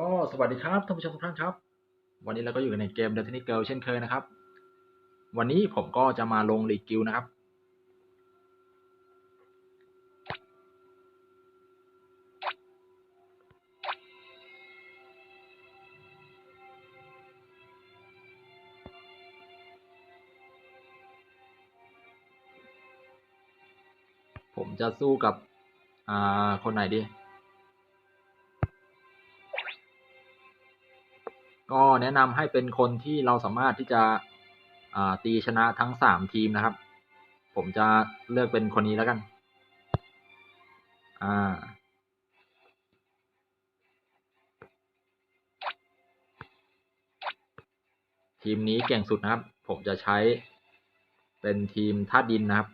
ก็สวัสดีครับท่านผู้ชมทุกท่านครับ วันนี้เราก็อยู่ในเกม Destiny Girl เช่นเคยนะครับ วันนี้ผมก็จะมาลงลีกกิลนะครับ ผมจะสู้กับ อ่า คนไหนดี ก็แนะนำให้เป็นคนที่เราสามารถที่จะตีชนะทั้งสามทีมนะครับ ผมจะเลือกเป็นคนนี้แล้วกัน อ่า ทีมนี้เก่งสุดนะครับ ผมจะใช้เป็นทีมธาตุดินนะครับ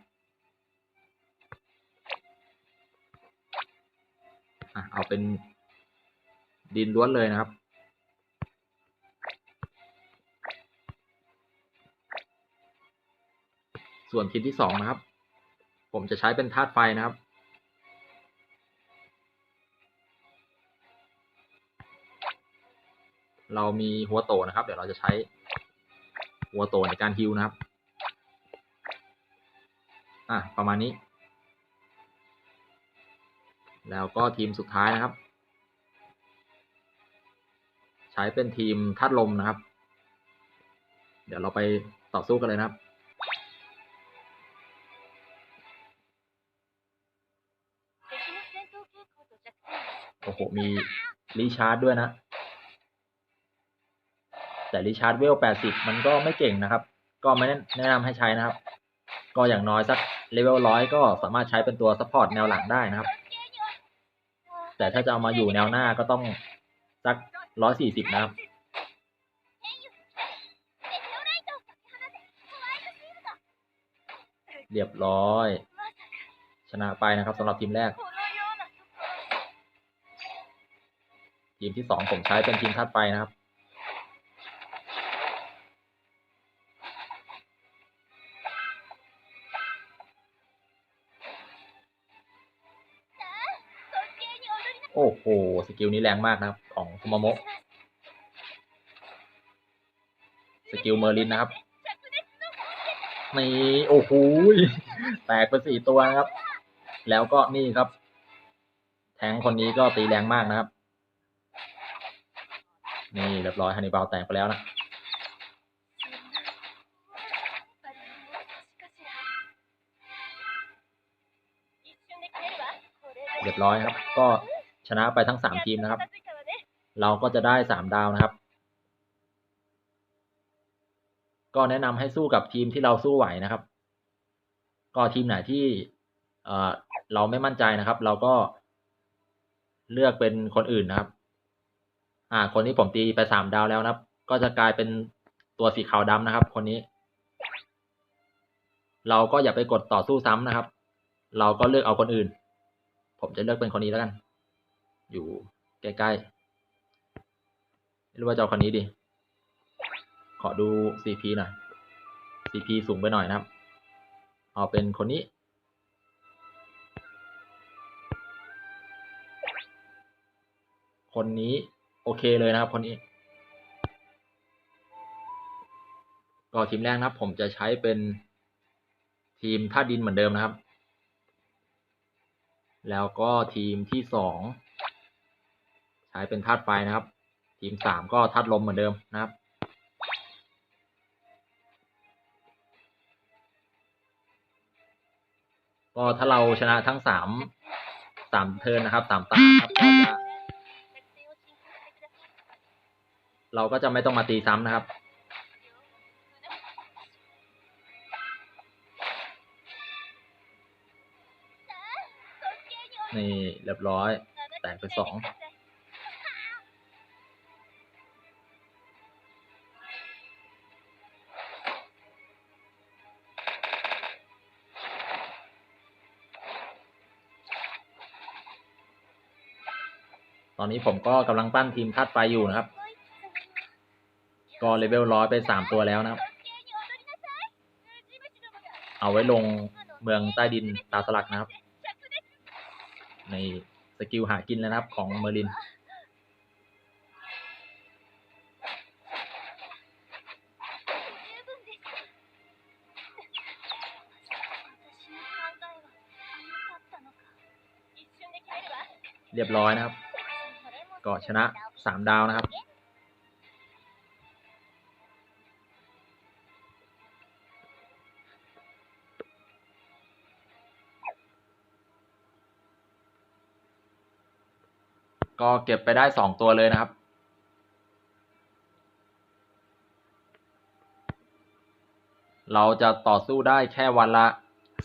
อะเอาเป็นดินล้วนเลยนะครับ ส่วนทีมที่สองนะครับ ผมจะใช้เป็นธาตุไฟนะครับ เรามีหัวโตนะครับ เดี๋ยวเราจะใช้หัวโตในการฮิวนะครับ อะประมาณนี้ แล้วก็ทีมสุดท้ายนะครับ ใช้เป็นทีมธาตุลมนะครับ เดี๋ยวเราไปต่อสู้กันเลยนะครับ โอ้โห มีรีชาร์ดด้วยนะ แต่รีชาร์ดเวล80มันก็ไม่เก่งนะครับ ก็ไม่แนะนำให้ใช้นะครับ ก็อย่างน้อยสักเลเวลร้อยก็สามารถใช้เป็นตัวซัพพอร์ตแนวหลังได้นะครับ แต่ถ้าจะเอามาอยู่แนวหน้าก็ต้องสัก140นะครับเรียบร้อย ชนะไปนะครับสำหรับทีมแรก ทีมที่สองผมใช้เป็นทีมธาตุไฟนะครับ โอ้โห สกิลนี้แรงมากนะครับ ของคุมาโมะสกิลเมอร์ลินนะครับนี่โอ้โหแตกไปสี่ตัวนะครับ แล้วก็นี่ครับ แทงคนนี้ก็ตีแรงมากนะครับ นี่เรียบร้อยฮันนิบาลแตกไปแล้วนะเรียบร้อยครับ ก็ชนะไปทั้งสามทีมนะครับ เราก็จะได้สามดาวนะครับ ก็แนะนำให้สู้กับทีมที่เราสู้ไหวนะครับ ก็ทีมไหนที่เออเราไม่มั่นใจนะครับ เราก็เลือกเป็นคนอื่นนะครับ อ่า คนที่ผมตีไปสามดาวแล้วนะครับ ก็จะกลายเป็นตัวสีขาวดำนะครับ คนนี้ เราก็อย่าไปกดต่อสู้ซ้ำนะครับ เราก็เลือกเอาคนอื่น ผมจะเลือกเป็นคนนี้แล้วกัน อยู่ใกล้ๆไม่รู้ว่าจะเอาคนนี้ดี ขอดู CP หน่อย CP สูงไปหน่อยนะครับ เอาเป็นคนนี้คนนี้ โอเคเลยนะครับคนนี้ก็ทีมแรกนะครับ ผมจะใช้เป็นทีมท่าดินเหมือนเดิมนะครับ แล้วก็ทีมที่สองใช้เป็นธาตุไฟนะครับ ทีมสามก็ธาตุลมเหมือนเดิมนะครับก็ถ้าเราชนะทั้งสามสามเทิร์นนะครับสามตาครับก็จะ เราก็จะไม่ต้องมาตีซ้ำนะครับ นี่เรียบร้อย แตกไปสองตอนนี้ผมก็กำลังปั้นทีมธาตุไฟอยู่นะครับ ก็เลเวลร้อยไปสามตัวแล้วนะครับ เอาไว้ลงเมืองใต้ดินตาสลักนะครับ ในสกิลหากินแล้วนะครับของเมอริน เรียบร้อยนะครับ ก็ชนะสามดาวนะครับ ก็เก็บไปได้สองตัวเลยนะครับ เราจะต่อสู้ได้แค่วันละ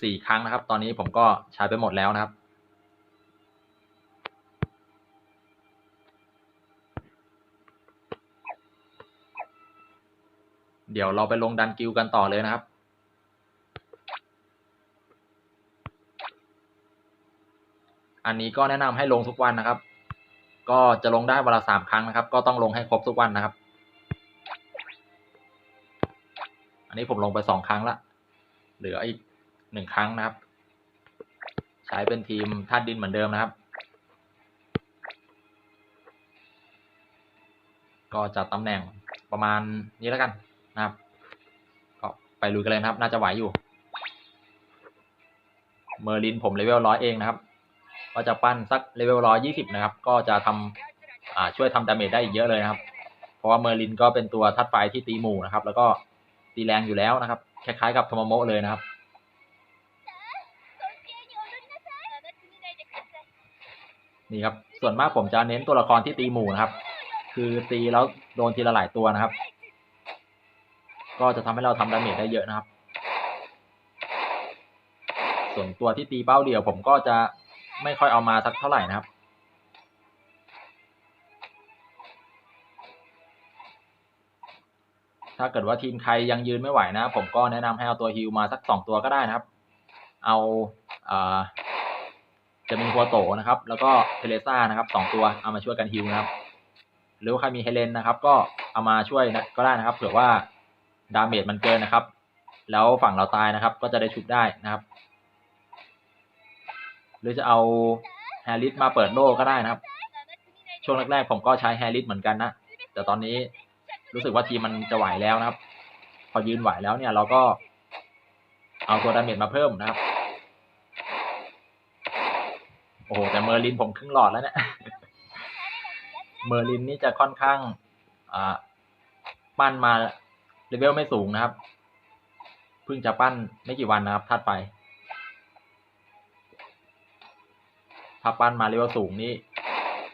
สี่ครั้งนะครับ ตอนนี้ผมก็ใช้ไปหมดแล้วนะครับ เดี๋ยวเราไปลงดันกิลกันต่อเลยนะครับอันนี้ก็แนะนำให้ลงทุกวันนะครับ ก็จะลงได้วันละสามครั้งนะครับ ก็ต้องลงให้ครบทุกวันนะครับ อันนี้ผมลงไปสองครั้งละ เหลืออีกหนึ่งครั้งนะครับ ใช้เป็นทีมธาตุดินเหมือนเดิมนะครับ ก็จัดตำแหน่งประมาณนี้แล้วกันนะครับ ก็ไปลุยกันเลยนะครับ น่าจะไหวอยู่ เมอร์ลินผมเลเวลร้อยเองนะครับ ก็จะปั้นสักเลเวลร้อยยี่สิบนะครับ ก็จะทำอ่าช่วยทำดาเมจได้อีกเยอะเลยนะครับ เพราะว่าเมอร์ลินก็เป็นตัวทัดไฟที่ตีหมู่นะครับ แล้วก็ตีแรงอยู่แล้วนะครับ คล้ายๆกับโทมโมะเลยนะครับ นี่ครับ ส่วนมากผมจะเน้นตัวละครที่ตีหมู่นะครับ คือตีแล้วโดนทีละหลายตัวนะครับ ก็จะทำให้เราทำดาเมจได้เยอะนะครับ ส่วนตัวที่ตีเป้าเดียวผมก็จะ ไม่ค่อยเอามาสักเท่าไหร่นะครับ ถ้าเกิดว่าทีมใครยังยืนไม่ไหวนะ ผมก็แนะนำให้เอาตัวฮิลมาสักสองตัวก็ได้นะครับ เอาอ่าจะมีหัวโตนะครับ แล้วก็เทเลซ่านะครับสองตัวเอามาช่วยกันฮิลนะครับ หรือว่าใครมีเฮเลนนะครับ ก็เอามาช่วยนะก็ได้นะครับเผื่อว่าดาเมจมันเกินนะครับ แล้วฝั่งเราตายนะครับ ก็จะได้ชุบได้นะครับ หรือจะเอาแฮร์ริสมาเปิดโล่ก็ได้นะครับ ช่วงแรกๆผมก็ใช้แฮร์ริสเหมือนกันนะ แต่ตอนนี้รู้สึกว่าทีมมันจะไหวแล้วนะครับ พอยืนไหวแล้วเนี่ยเราก็เอาตัวดาเมจมาเพิ่มนะครับ โอ้โห แต่เมอร์ลินผมครึ่งหลอดแล้วเนี่ย เมอร์ลินนี่จะค่อนข้างอ่าปั้นมาเลเวลไม่สูงนะครับ เพิ่งจะปั้นไม่กี่วันนะครับทัดไป ถ้าปั้นมาเลเวลสูงนี่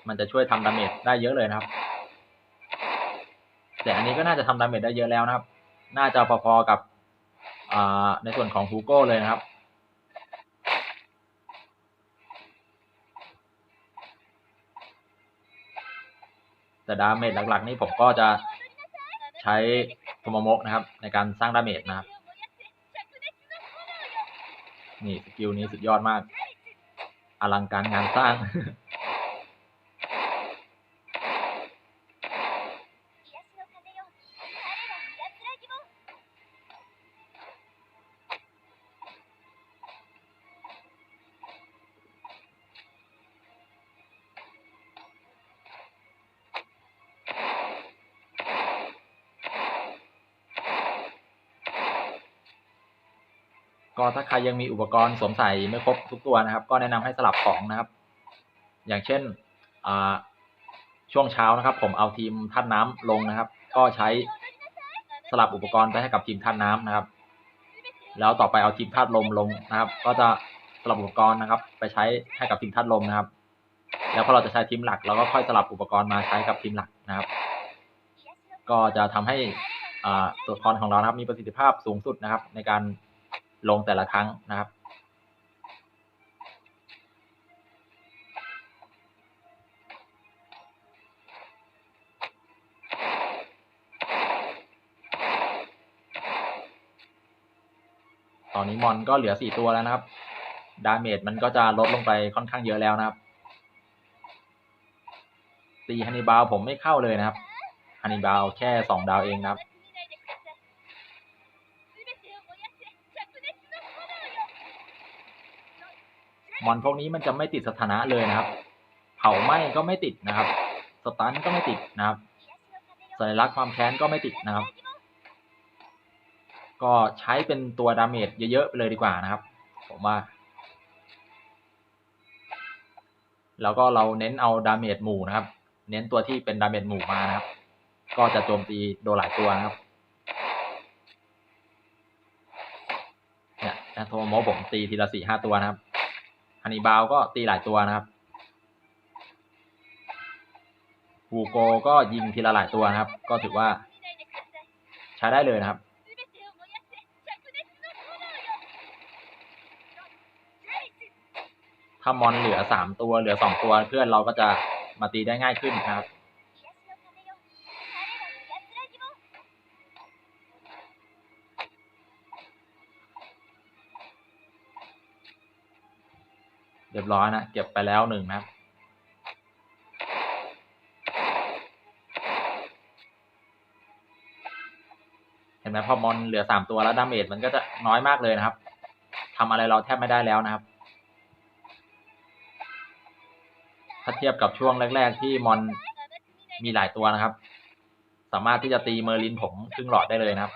มันจะช่วยทำดาเมจได้เยอะเลยนะครับ แต่อันนี้ก็น่าจะทำดาเมจได้เยอะแล้วนะครับ น่าจะพอๆกับในส่วนของฮูโก้เลยนะครับ แต่ดาเมจหลักๆ นี่ผมก็จะใช้โทโมโมะนะครับ ในการสร้างดาเมจนะครับ นี่สกิลนี้สุดยอดมาก อลั ถ้าใครยังมีอุปกรณ์สวมใส่ไม่ครบทุกตัวนะครับ ก็แนะนำให้สลับของนะครับ อย่างเช่นช่วงเช้านะครับ ผมเอาทีมท่านน้ำลงนะครับ ก็ใช้สลับอุปกรณ์ไปให้กับทีมท่านน้ำนะครับ แล้วต่อไปเอาทีมธาตุลมลงนะครับ ก็จะสลับอุปกรณ์นะครับ ไปใช้ให้กับทีมธาตุลมนะครับ แล้วพอเราจะใช้ทีมหลักเราก็ค่อยสลับอุปกรณ์มาใช้กับทีมหลักนะครับ ก็จะทำให้ตัวละครของเรานะครับมีประสิทธิภาพสูงสุดนะครับ ในการ ลงแต่ละครั้งนะครับตอนนี้มอนก็เหลือสี่ตัวแล้วนะครับ ดาเมจมันก็จะลดลงไปค่อนข้างเยอะแล้วนะครับ ตีฮันนิบาลผมไม่เข้าเลยนะครับฮันนิบาลแค่สองดาวเองนะครับ มอนพวกนี้มันจะไม่ติดสถานะเลยนะครับ เผาไหม้ก็ไม่ติดนะครับ สตันก็ไม่ติดนะครับสัญลักษณ์ความแค้นก็ไม่ติดนะครับ ก็ใช้เป็นตัวดาเมจเยอะๆไปเลยดีกว่านะครับ ผมว่า แล้วก็เราเน้นเอาดาเมจหมู่นะครับ เน้นตัวที่เป็นดาเมจหมู่มานะครับ ก็จะโจมตีโดนหลายตัวนะครับเนี่ยนะโทโมะผมตีทีละสี่ห้าตัวนะครับ ฮันนิบาวก็ตีหลายตัวนะครับฮูโกก็ยิงทีละหลายตัวนะครับ ก็ถือว่า ใช้ได้เลยนะครับ ถ้ามอนเหลือสามตัวเหลือสองตัวเพื่อนเราก็จะมาตีได้ง่ายขึ้นนะครับ รียบร้อยนะ เก็บไปแล้วหนึ่งนะเห็นไหมพอมอนเหลือสามตัวแล้วดาเมจมันก็จะน้อยมากเลยนะครับทำอะไรเราแทบไม่ได้แล้วนะครับ ถ้าเทียบกับช่วงแรก ๆ ที่มอนมีหลายตัวนะครับ สามารถที่จะตีเมอร์ลินผมครึ่งหลอดได้เลยนะครับ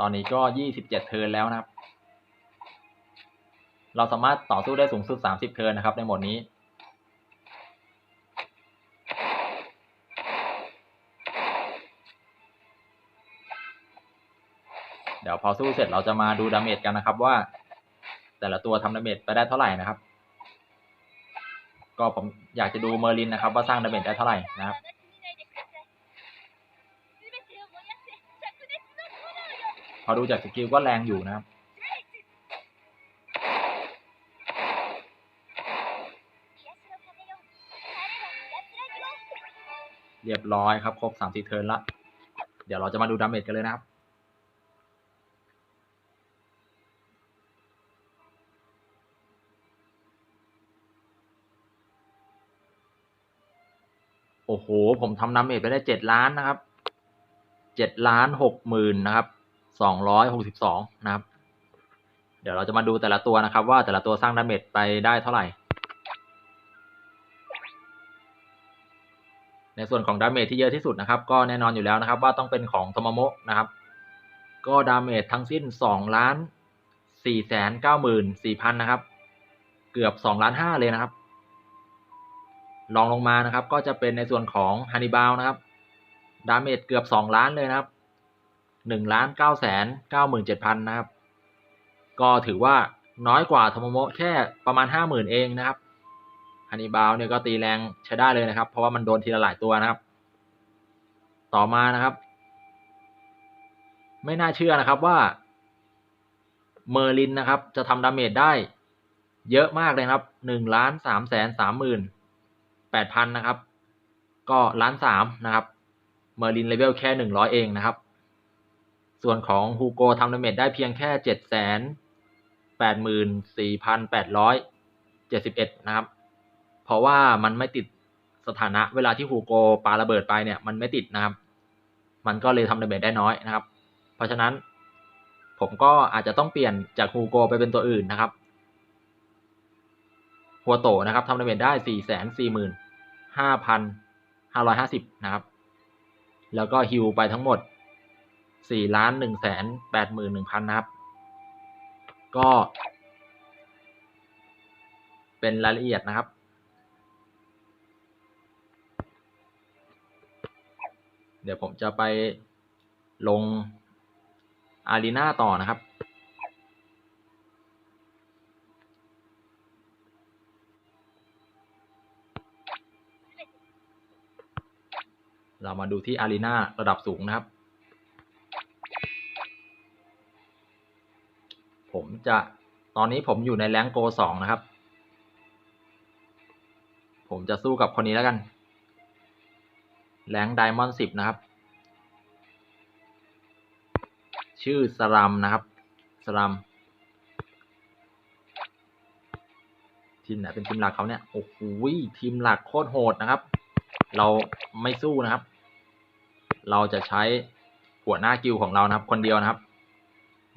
ตอนนี้ก็ยี่สิบเจ็ดเทิร์นแล้วนะครับ เราสามารถต่อสู้ได้สูงสุดสามสิบเทิร์นนะครับ ในโหมดนี้ เดี๋ยวพอสู้เสร็จเราจะมาดูดาเมจกันนะครับว่า แต่ละตัวทำดาเมจไปได้เท่าไหร่นะครับ ก็ผมอยากจะดูเมอร์ลินนะครับ ว่าสร้างดาเมจได้เท่าไหร่นะครับ อดูจากสกิลก็แรงอยู่นะครับเรียบร้อยครับ ครบสามสี่เทิร์นละ เดี๋ยวเราจะมาดูดาเมจกันเลยนะครับ โอ้โห ผมทำดาเมจไปได้เจ็ดล้านนะครับ เจ็ดล้านหกหมื่นนะครับ สองร้อยหกสิบสองนะครับ เดี๋ยวเราจะมาดูแต่ละตัวนะครับ ว่าแต่ละตัวสร้างดาเมจไปได้เท่าไหร่ ในส่วนของดาเมจที่เยอะที่สุดนะครับ ก็แน่นอนอยู่แล้วนะครับ ว่าต้องเป็นของโทมาโมะนะครับ ก็ดาเมจทั้งสิ้นสองล้านสี่แสนเก้าหมื่นสี่พันนะครับ เกือบสองล้านห้าเลยนะครับลองลงมานะครับ ก็จะเป็นในส่วนของฮันนิบาลนะครับ ดาเมจเกือบสองล้านเลยนะครับ หนึ่งล้านเก้าแสนเก้าหมื่นเจ็ดพันนะครับ ก็ถือว่าน้อยกว่าโทโมโมะแค่ประมาณห้าหมื่นเองนะครับฮันนิบาลเนี่ยก็ตีแรงใช้ได้เลยนะครับ เพราะว่ามันโดนทีละหลายตัวนะครับ ต่อมานะครับ ไม่น่าเชื่อนะครับว่า เมอร์ลินนะครับ จะทำดาเมจได้ เยอะมากเลยครับหนึ่งล้านสามแสนสามหมื่นแปดพันนะครับ ก็ล้านสามนะครับ เมอร์ลินเลเวลแค่หนึ่งร้อยเองนะครับ ส่วนของฮูโกทำดาเมจได้เพียงแค่เจ็ดแสนแปดหมื่นสี่พันแปดร้อยเจ็ดสิบเอ็ดนะครับ เพราะว่ามันไม่ติดสถานะเวลาที่ฮูโกปาระเบิดไปเนี่ยมันไม่ติดนะครับ มันก็เลยทำดาเมจได้น้อยนะครับ เพราะฉะนั้น ผมก็อาจจะต้องเปลี่ยนจากฮูโกไปเป็นตัวอื่นนะครับหัวโตนะครับทำดาเมจได้สี่แสนสี่หมื่นห้าพันห้าร้อยห้าสิบนะครับ แล้วก็ฮิวไปทั้งหมด สี่ล้านหนึ่งแสนแปดหมื่นหนึ่งพันนะครับ ก็ เป็นรายละเอียดนะครับ เดี๋ยวผมจะไปลงอารีนาต่อนะครับ เรามาดูที่อารีนาระดับสูงนะครับ ผมจะตอนนี้ผมอยู่ในแรงโกสองนะครับ ผมจะสู้กับคนนี้แล้วกัน แรงไดมอนด์สิบนะครับ ชื่อสลัมนะครับสลัมทีมไหนเป็นทีมหลักเขาเนี่ยโอ้โหทีมหลักโคตรโหดนะครับ เราไม่สู้นะครับ เราจะใช้หัวหน้ากิลของเรานะครับ คนเดียวนะครับ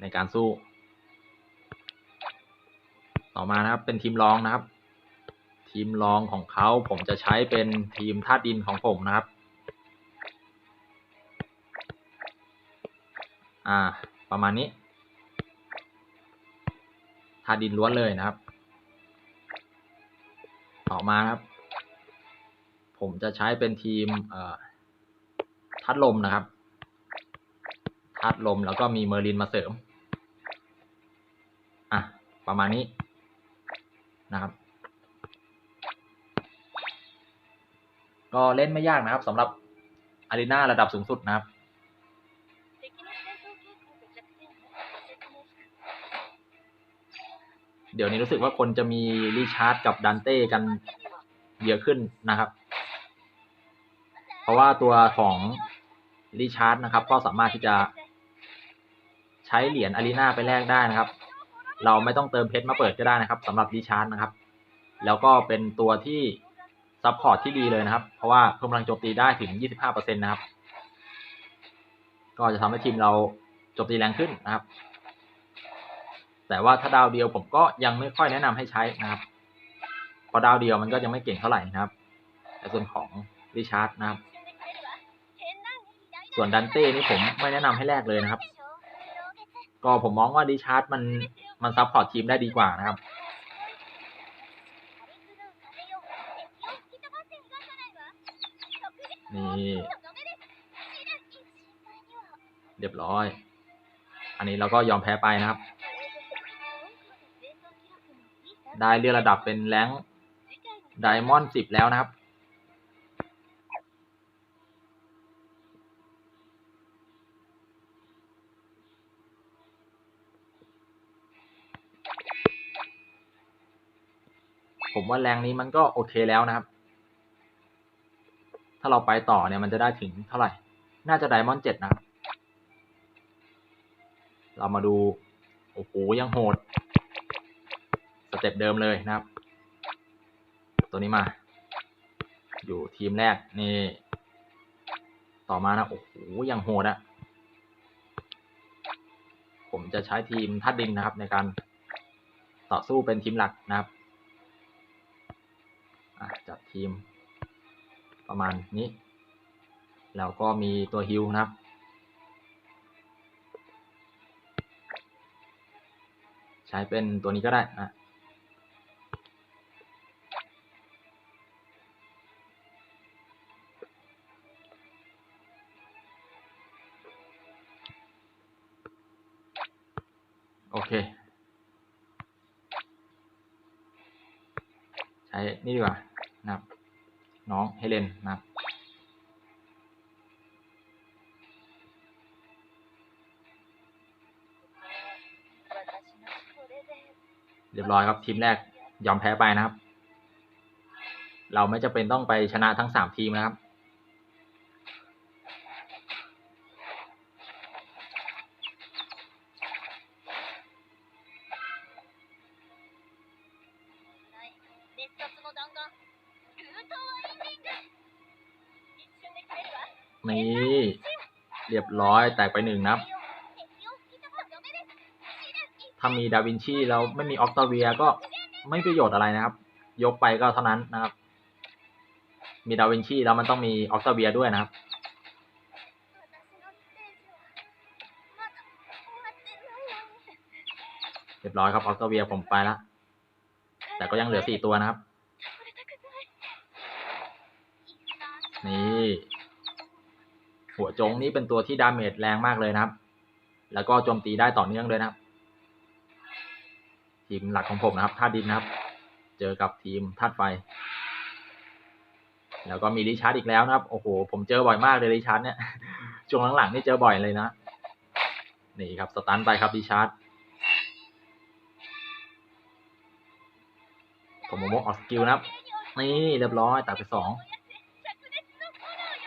ในการสู้ ต่อมานะครับเป็นทีมรองนะครับ ทีมรองของเขาผมจะใช้เป็นทีมธาตุดินของผมนะครับ อ่า ประมาณนี้ธาตุดินล้วนเลยนะครับ ต่อมาครับ ผมจะใช้เป็นทีมเอ่ธาตุลมนะครับธาตุลมแล้วก็มีเมอร์ลินมาเสริม อะ ประมาณนี้ นะครับ ก็เล่นไม่ยากนะครับสำหรับอารีนาระดับสูงสุดนะครับเดี๋ยวนี้รู้สึกว่าคนจะมีรีชาร์ดกับดันเต้กันเยอะขึ้นนะครับ เพราะว่าตัวของรีชาร์ดนะครับ ก็สามารถที่จะใช้เหรียญอารีนาไปแลกได้นะครับ เราไม่ต้องเติมเพชรมาเปิดก็ได้นะครับสำหรับริชาร์ดนะครับ แล้วก็เป็นตัวที่ซัพพอร์ตที่ดีเลยนะครับ เพราะว่าเพิ่มพลังโจมตีได้ถึง 25%นะครับ ก็จะทำให้ทีมเราโจมตีแรงขึ้นนะครับ แต่ว่าถ้าดาวเดียวผมก็ยังไม่ค่อยแนะนำให้ใช้นะครับเพราะดาวเดียวมันก็ยังไม่เก่งเท่าไหร่นะครับในส่วนของริชาร์ดนะครับ ส่วนดันเต้นี่ผมไม่แนะนำให้แลกเลยนะครับ ก็ผมมองว่าริชาร์ดมัน มันซัพพอร์ตทีมได้ดีกว่านะครับ นี่เรียบร้อย อันนี้เราก็ยอมแพ้ไปนะครับ ได้เลื่อนระดับเป็นแรงไดมอนด์สิบแล้วนะครับ ผมว่าแรงนี้มันก็โอเคแล้วนะครับ ถ้าเราไปต่อเนี่ยมันจะได้ถึงเท่าไหร่ น่าจะไดมอนด์เจ็ดนะครับ เรามาดู โอ้โห ยังโหด สเต็ปเดิมเลยนะครับ ตัวนี้มา อยู่ทีมแรกนี่ ต่อมานะ โอ้โห ยังโหดอะผมจะใช้ทีมทัดดินนะครับในการต่อสู้เป็นทีมหลักนะครับ จัดทีม ประมาณนี้ แล้วก็มีตัวฮิวนะครับ ใช้เป็นตัวนี้ก็ได้นะ ทีมแรกยอมแพ้ไปนะครับ เราไม่จำเป็นต้องไปชนะทั้งสามทีมนะครับ นี่ เรียบร้อยแตกไปหนึ่งนะครับ ถ้ามีดาวินชีแล้วไม่มีออกตาเวียก็ไม่ประโยชน์อะไรนะครับ ยกไปก็เท่านั้นนะครับ มีดาวินชีแล้วมันต้องมีออกตาเวียด้วยนะครับ เรียบร้อยครับออกตาเวียผมไปแล้วแต่ก็ยังเหลือสี่ตัวนะครับ นี่หัวจงนี่เป็นตัวที่ดาเมจแรงมากเลยนะครับ แล้วก็โจมตีได้ต่อเนื่องเลยนะครับ ทีมหลักของผมนะครับธาตุดินนะครับ เจอกับทีมธาตุไฟ แล้วก็มีริชาร์ดอีกแล้วนะครับ โอ้โห ผมเจอบ่อยมากเลยริชาร์ดเนี่ย ช่วงหลังๆนี่เจอบ่อยเลยนะ นี่ครับสตันไปครับริชาร์ดผมโมโมออกสกิลนะครับ นี่เรียบร้อยตัดไปสอง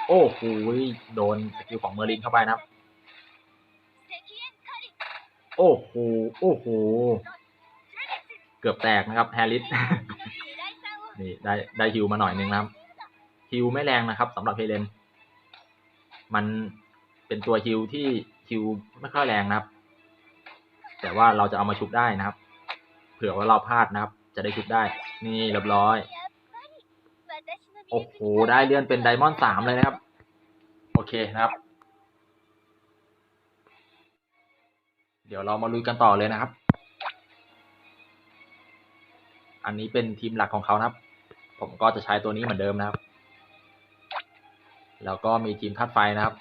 โอ้โหโดนสกิลของเมอร์ลินเข้าไปนะครับ โอ้โห โอ้โห เกือบแตกนะครับแฮร์ริสนี่ได้ได้ฮิวมาหน่อยนึงนะครับฮิวไม่แรงนะครับสำหรับเฮเลน มันเป็นตัวฮิวที่ฮิวไม่ค่อยแรงนะครับ แต่ว่าเราจะเอามาชุบได้นะครับ เผื่อว่าเราพลาดนะครับ จะได้ชุบได้ นี่เรียบร้อย โอ้โห ได้เลื่อนเป็นไดมอนด์สามเลยนะครับ โอเคนะครับ เดี๋ยวเรามาลุยกันต่อเลยนะครับ อันนี้เป็นทีมหลักของเขานะครับ ผมก็จะใช้ตัวนี้เหมือนเดิมนะครับ แล้วก็มีทีมธาตุไฟนะครับ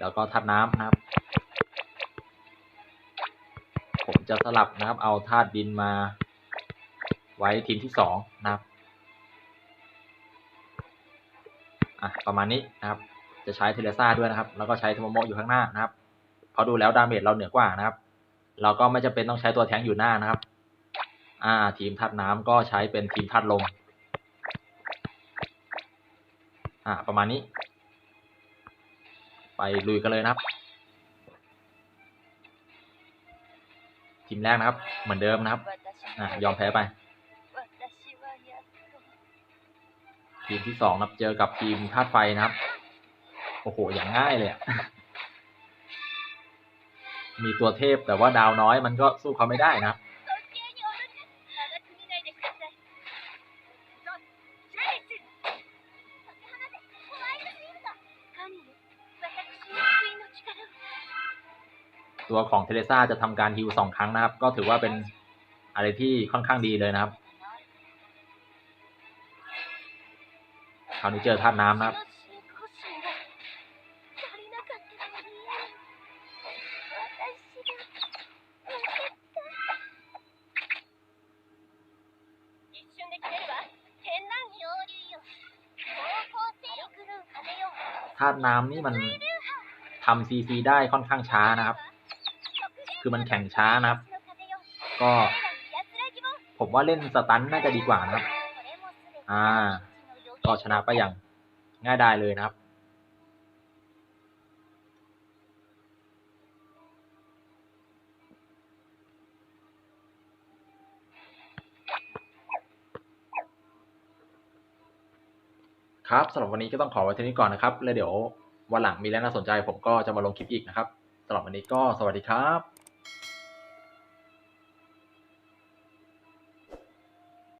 แล้วก็ธาตุน้ำนะครับ ผมจะสลับนะครับ เอาธาตุดินมาไว้ทีมที่สองนะครับอะประมาณนี้นะครับ จะใช้เทเลซ่าด้วยนะครับ แล้วก็ใช้โทโมโมะอยู่ข้างหน้านะครับเพราะดูแล้วดาเมจเราเหนือกว่านะครับ เราก็ไม่จำเป็นต้องใช้ตัวแทงอยู่หน้านะครับ อ่า ทีมธาตุน้ำก็ใช้เป็นทีมธาตุลม อ่า ประมาณนี้ ไปลุยกันเลยนะครับ ทีมแรกนะครับ เหมือนเดิมนะครับ อ่ายอมแพ้ไป ทีมที่สองนับเจอกับทีมธาตุไฟนะครับ โอ้โห อย่างง่ายเลยอะมีตัวเทพแต่ว่าดาวน้อยมันก็สู้เขาไม่ได้นะครับ ตัวของเทเลซ่าจะทำการฮิวสองครั้งนะครับ ก็ถือว่าเป็นอะไรที่ค่อนข้างดีเลยนะครับคราวนี้เจอธาตุน้ำนะครับ ธาตุน้ำนี่มันทำซีซีได้ค่อนข้างช้านะครับ คือมันแข่งช้านะครับ ก็ ผมว่าเล่นสตันน่าจะดีกว่านะครับ อ่า ก็ชนะไปอย่างง่ายดายเลยนะครับครับสำหรับวันนี้ก็ต้องขอไว้เท่านี้ก่อนนะครับ แล้วเดี๋ยววันหลังมีเรื่องน่าสนใจผมก็จะมาลงคลิปอีกนะครับสำหรับวันนี้ก็สวัสดีครับ